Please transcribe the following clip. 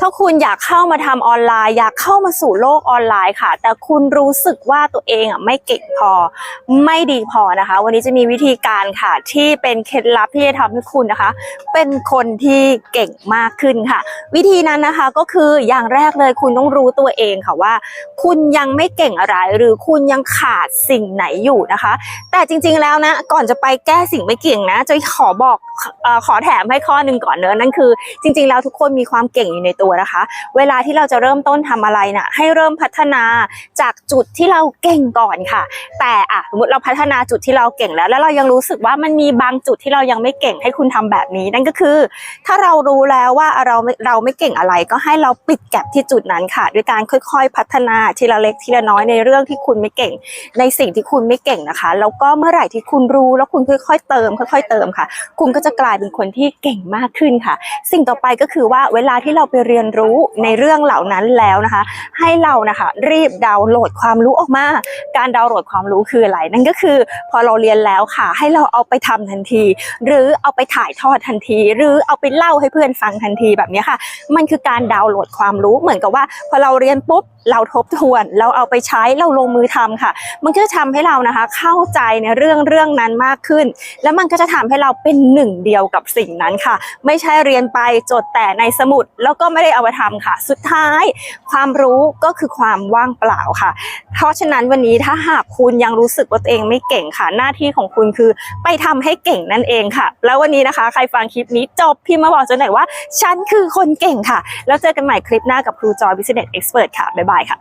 ถ้าคุณอยากเข้ามาทำออนไลน์ อยากเข้ามาสู่โลกออนไลน์ค่ะ แต่คุณรู้สึกว่าตัวเองอะไม่เก่งพอ ไม่ดีพอนะคะ วันนี้จะมีวิธีการค่ะ ที่เป็นเคล็ดลับที่จะทำให้คุณนะคะ เป็นคนที่เก่งมากขึ้นค่ะ วิธีนั้นนะคะก็คืออย่างแรกเลยคุณต้องรู้ตัวเองค่ะว่า คุณยังไม่เก่งอะไร หรือคุณยังขาดสิ่งไหนอยู่นะคะ แต่จริงๆแล้วนะก่อนจะไปแก้สิ่งไม่เก่งนะจะขอบอกอขอแถมให้ข้อหนึ่งก่อนเนอะนั่นคือ จริง ๆ แล้วทุกคนมีความเก่งอยู่ในตัวนะคะ เวลาที่เราจะเริ่มต้นทำอะไรน่ะให้เริ่มพัฒนาจากจุดที่เราเก่งก่อนค่ะ แต่อะสมมติเราพัฒนาจุดที่เราเก่งแล้ว แล้วเรายังรู้สึกว่ามันมีบางจุดที่เรายังไม่เก่งให้คุณทำแบบนี้ นั่นก็คือ ถ้าเรารู้แล้วว่าเราเราไม่เก่งอะไร ก็ให้เราปิดแก็บที่จุดนั้นค่ะ ด้วยการค่อย ๆ พัฒนาทีละเล็กทีละน้อยในเรื่องที่คุณไม่เก่ง ในสิ่งที่คุณไม่เก่งนะคะ แล้วก็เมื่อไหร่ที่คุณรู้แล้วคุณค่อยๆเติม ค่อย ๆ เติมค่ะ คุณก็จะกลายเป็นคนที่เก่งมากขึ้นค่ะ สิ่งต่อไปก็คือว่าเวลาที่เราไปเรียนรู้ในเรื่องเหล่านั้นแล้วนะคะ ให้เรานะคะรีบดาวน์โหลดความรู้ออกมา การดาวน์โหลดความรู้คืออะไร นั่นก็คือ พอเราเรียนแล้วค่ะ ให้เราเอาไปทำทันที หรือเอาไปถ่ายทอดทันที หรือเอาไปเล่าให้เพื่อนฟังทันทีแบบนี้ค่ะ มันคือการดาวน์โหลดความรู้เหมือนกับว่า พอเราเรียนปุ๊บเราทบทวน เราเอาไปใช้เราลงมือทำค่ะ มันก็จะทำให้เรานะคะ เข้าใจในเรื่องเรื่องนั้นมากขึ้น แล้วมันก็จะทำให้เราเป็นหนึ่งเดียวกับสิ่งนั้นค่ะ ไม่ใช่เรียนไปจดแต่ในสมุดแล้วก็ไม่ได้เอามาทำค่ะ สุดท้ายความรู้ก็คือความว่างเปล่าค่ะ เพราะฉะนั้นวันนี้ถ้าหากคุณยังรู้สึกว่าตัวเองไม่เก่งค่ะ หน้าที่ของคุณคือไปทำให้เก่งนั่นเองค่ะ แล้ววันนี้นะคะ ใครฟังคลิปนี้จบพิมพ์มาบอกจนหน่อยว่า ฉันคือคนเก่งค่ะ แล้วเจอกันใหม่คลิปหน้ากับครูจอย Business Expert ค่ะ บ๊ายบายค่ะ